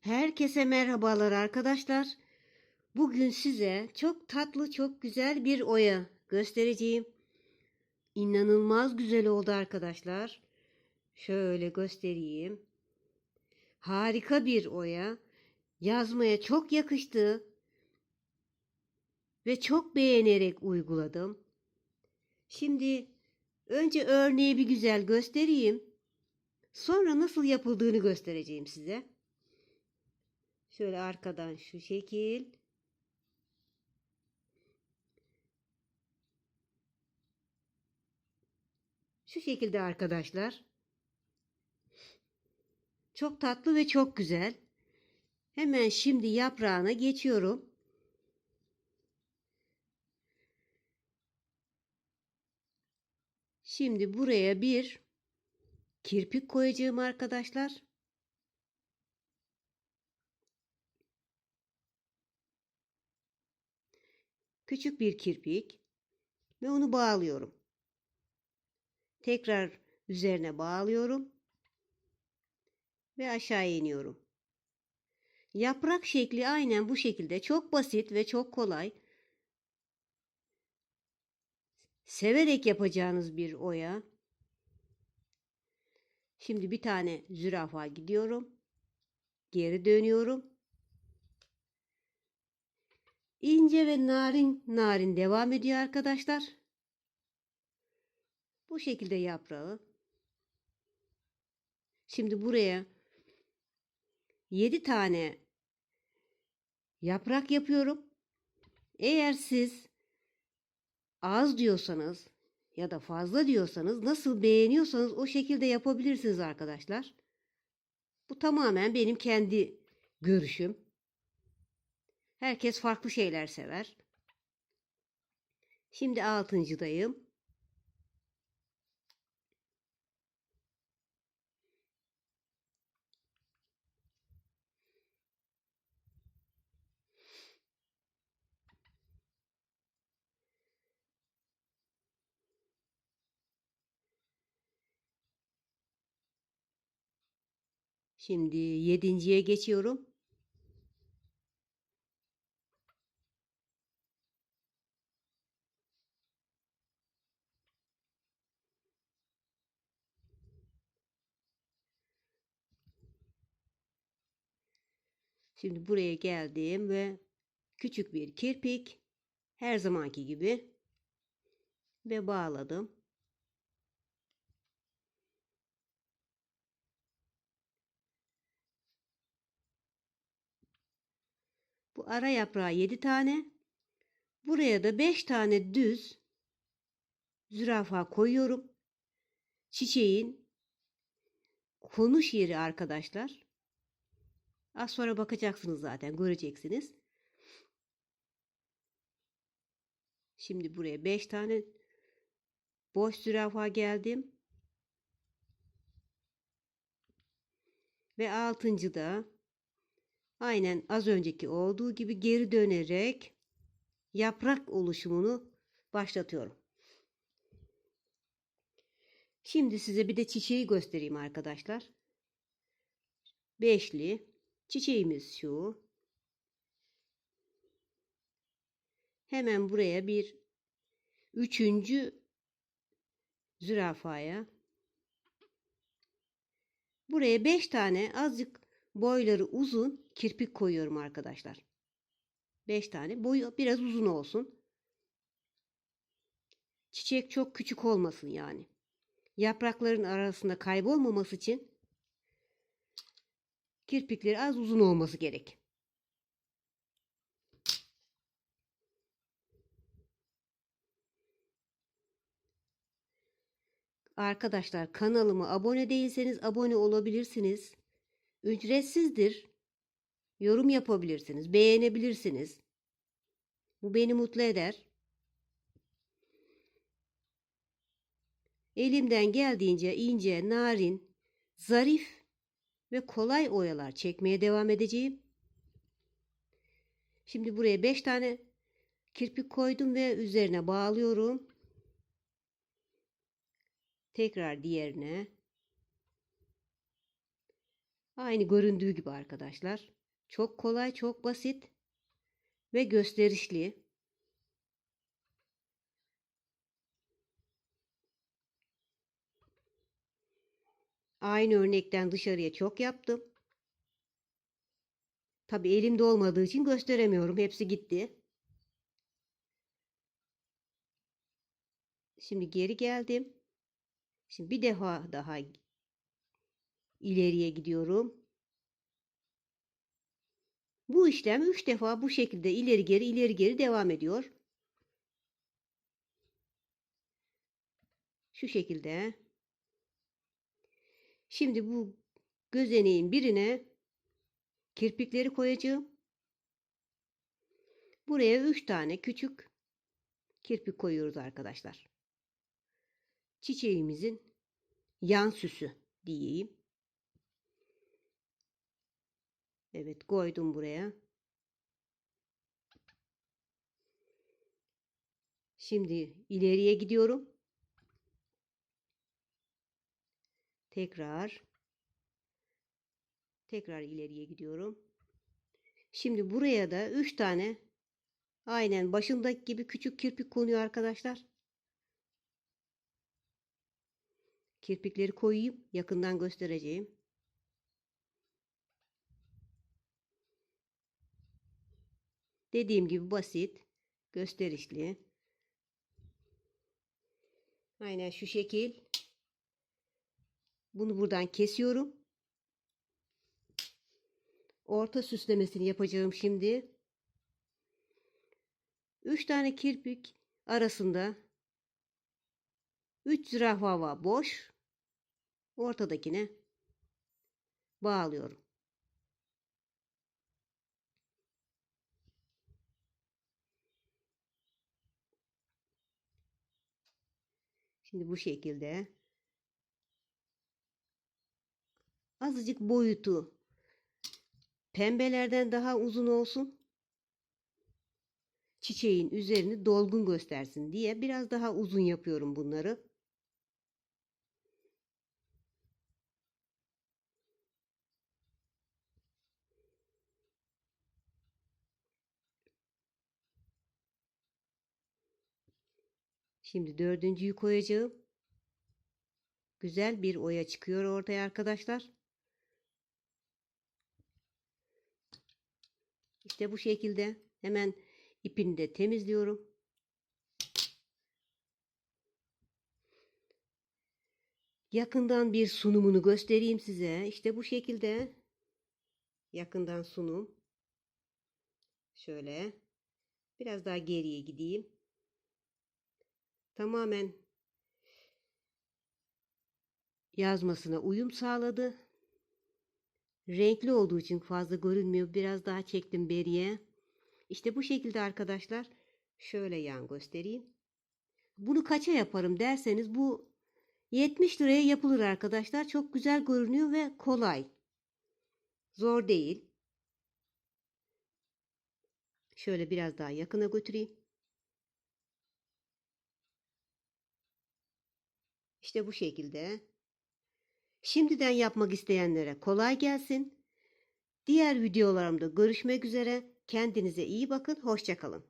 Herkese merhabalar arkadaşlar. Bugün size çok tatlı, çok güzel bir oya göstereceğim. İnanılmaz güzel oldu arkadaşlar. Şöyle göstereyim. Harika bir oya. Yazmaya çok yakıştı. Ve çok beğenerek uyguladım. Şimdi önce örneği bir güzel göstereyim. Sonra nasıl yapıldığını göstereceğim size. Şöyle arkadan şu şekil. Şu şekilde arkadaşlar. Çok tatlı ve çok güzel. Hemen şimdi yaprağına geçiyorum. Şimdi buraya bir kirpik koyacağım arkadaşlar. Küçük bir kirpik ve onu bağlıyorum. Tekrar üzerine bağlıyorum ve aşağı iniyorum. Yaprak şekli aynen bu şekilde çok basit ve çok kolay. Severek yapacağınız bir oya. Şimdi bir tane zürafa gidiyorum. Geri dönüyorum. İnce ve narin narin devam ediyor arkadaşlar. Bu şekilde yaprağı. Şimdi buraya 7 tane yaprak yapıyorum. Eğer siz az diyorsanız ya da fazla diyorsanız nasıl beğeniyorsanız o şekilde yapabilirsiniz arkadaşlar. Bu tamamen benim kendi görüşüm. Herkes farklı şeyler sever. Şimdi altıncıdayım. Şimdi yedinciye geçiyorum. Şimdi buraya geldim ve küçük bir kirpik her zamanki gibi ve bağladım. Bu ara yaprağı 7 tane. Buraya da 5 tane düz zürafa koyuyorum. Çiçeğin konuş yeri arkadaşlar. Az sonra bakacaksınız zaten göreceksiniz. Şimdi buraya 5 tane boş zürafa geldim. Ve altıncı da aynen az önceki olduğu gibi geri dönerek yaprak oluşumunu başlatıyorum. Şimdi size bir de çiçeği göstereyim arkadaşlar. Beşli çiçeğimiz şu. Hemen buraya bir üçüncü zürafaya buraya beş tane azıcık boyları uzun kirpik koyuyorum arkadaşlar. Beş tane boyu biraz uzun olsun. Çiçek çok küçük olmasın yani. Yaprakların arasında kaybolmaması için kirpikleri az uzun olması gerek. Arkadaşlar kanalıma abone değilseniz abone olabilirsiniz. Ücretsizdir. Yorum yapabilirsiniz, beğenebilirsiniz. Bu beni mutlu eder. Elimden geldiğince ince, narin, zarif ve kolay oyalar çekmeye devam edeceğim. Şimdi buraya 5 tane kirpik koydum ve üzerine bağlıyorum. Tekrar diğerine. Aynı göründüğü gibi arkadaşlar. Çok kolay, çok basit ve gösterişli. Aynı örnekten dışarıya çok yaptım. Tabi elimde olmadığı için gösteremiyorum. Hepsi gitti. Şimdi geri geldim. Şimdi bir defa daha ileriye gidiyorum. Bu işlem 3 defa bu şekilde ileri geri ileri geri devam ediyor. Şu şekilde. Şimdi bu gözeneğin birine kirpikleri koyacağım. Buraya 3 tane küçük kirpik koyuyoruz arkadaşlar. Çiçeğimizin yan süsü diyeyim. Evet koydum buraya. Şimdi ileriye gidiyorum. Tekrar tekrar ileriye gidiyorum. Şimdi buraya da 3 tane aynen başındaki gibi küçük kirpik konuyor arkadaşlar. Kirpikleri koyayım. Yakından göstereceğim. Dediğim gibi basit, gösterişli. Aynen şu şekil. Bunu buradan kesiyorum. Orta süslemesini yapacağım şimdi. 3 tane kirpik arasında 3 zürafa boş. Ortadakine bağlıyorum. Şimdi bu şekilde azıcık boyutu pembelerden daha uzun olsun. Çiçeğin üzerini dolgun göstersin diye biraz daha uzun yapıyorum bunları. Şimdi dördüncüyü koyacağım. Güzel bir oya çıkıyor ortaya arkadaşlar. İşte bu şekilde hemen ipini de temizliyorum. Yakından bir sunumunu göstereyim size. İşte bu şekilde yakından sunum. Şöyle biraz daha geriye gideyim. Tamamen yazmasına uyum sağladı. Renkli olduğu için fazla görünmüyor. Biraz daha çektim beriye. İşte bu şekilde arkadaşlar. Şöyle yan göstereyim. Bunu kaça yaparım derseniz bu 70 liraya yapılır arkadaşlar. Çok güzel görünüyor ve kolay. Zor değil. Şöyle biraz daha yakına götüreyim. İşte bu şekilde. Şimdiden yapmak isteyenlere kolay gelsin. Diğer videolarımda görüşmek üzere. Kendinize iyi bakın. Hoşçakalın.